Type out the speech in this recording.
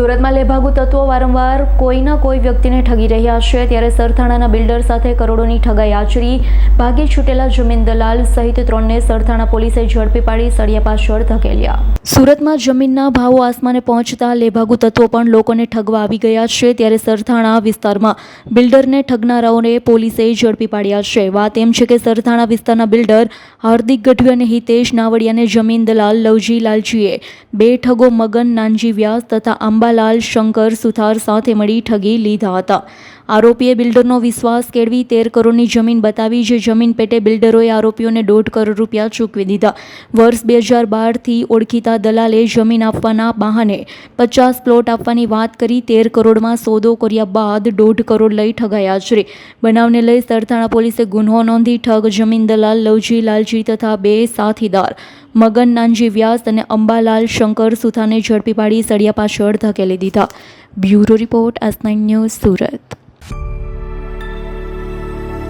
સુરતમાં લેભાગુ તત્વો વારંવાર કોઈના કોઈ વ્યક્તિને ઠગી રહ્યા છે. ત્યારે સરથાણાના બિલ્ડર સાથે કરોડોની ઠગાઈ આચરી ભાગી છૂટેલા જમીન દલાલ સહિત ત્રણને સરથાણા પોલીસે ઝડપી પાડી સળિયા પાછળ ધકેલ્યા. સુરતમાં જમીનના ભાવો આસમાને પહોંચતા લેભાગુ તત્વો પણ લોકોને ઠગવા આવી ગયા છે. ત્યારે સરથાણા વિસ્તારમાં બિલ્ડરને ઠગનારાઓને પોલીસે ઝડપી પાડ્યા છે. વાત એમ છે કે સરથાણા વિસ્તારના બિલ્ડર હાર્દિક ગઢવી અને હિતેશ નાવડિયાને જમીન દલાલ લવજી લાલજીએ બે ઠગો મગન નાનજી વ્યાસ તથા અંબાલાલ શંકર સુથાર સાથે મળી ઠગી લીધા હતા. આરોપીએ બિલ્ડરનો વિશ્વાસ કેળવી તેર કરોડની જમીન બતાવી, જે જમીન પેટે બિલ્ડરોએ આરોપીઓને દોઢ કરોડ રૂપિયા ચૂકવી દીધા. વર્ષ બે હજાર બારથી ઓળખીતા દલાલે જમીન આપવાના બહાને પચાસ પ્લોટ આપવાની વાત કરી, તેર કરોડમાં સોદો કર્યા બાદ દોઢ કરોડ લઈ ઠગાયા છે બનાવને લઈ સરથાણા પોલીસે ગુન્હો નોંધી ઠગ જમીન દલાલ લવજી, લાલજી તથા બે સાથીદાર, મગન નાનજી વ્યાસ અને અંબાલાલ શંકર સુથાને ઝડપી પાડી સળિયા પાછળ ધકેલી દીધા. Bureau report S nine news Surat.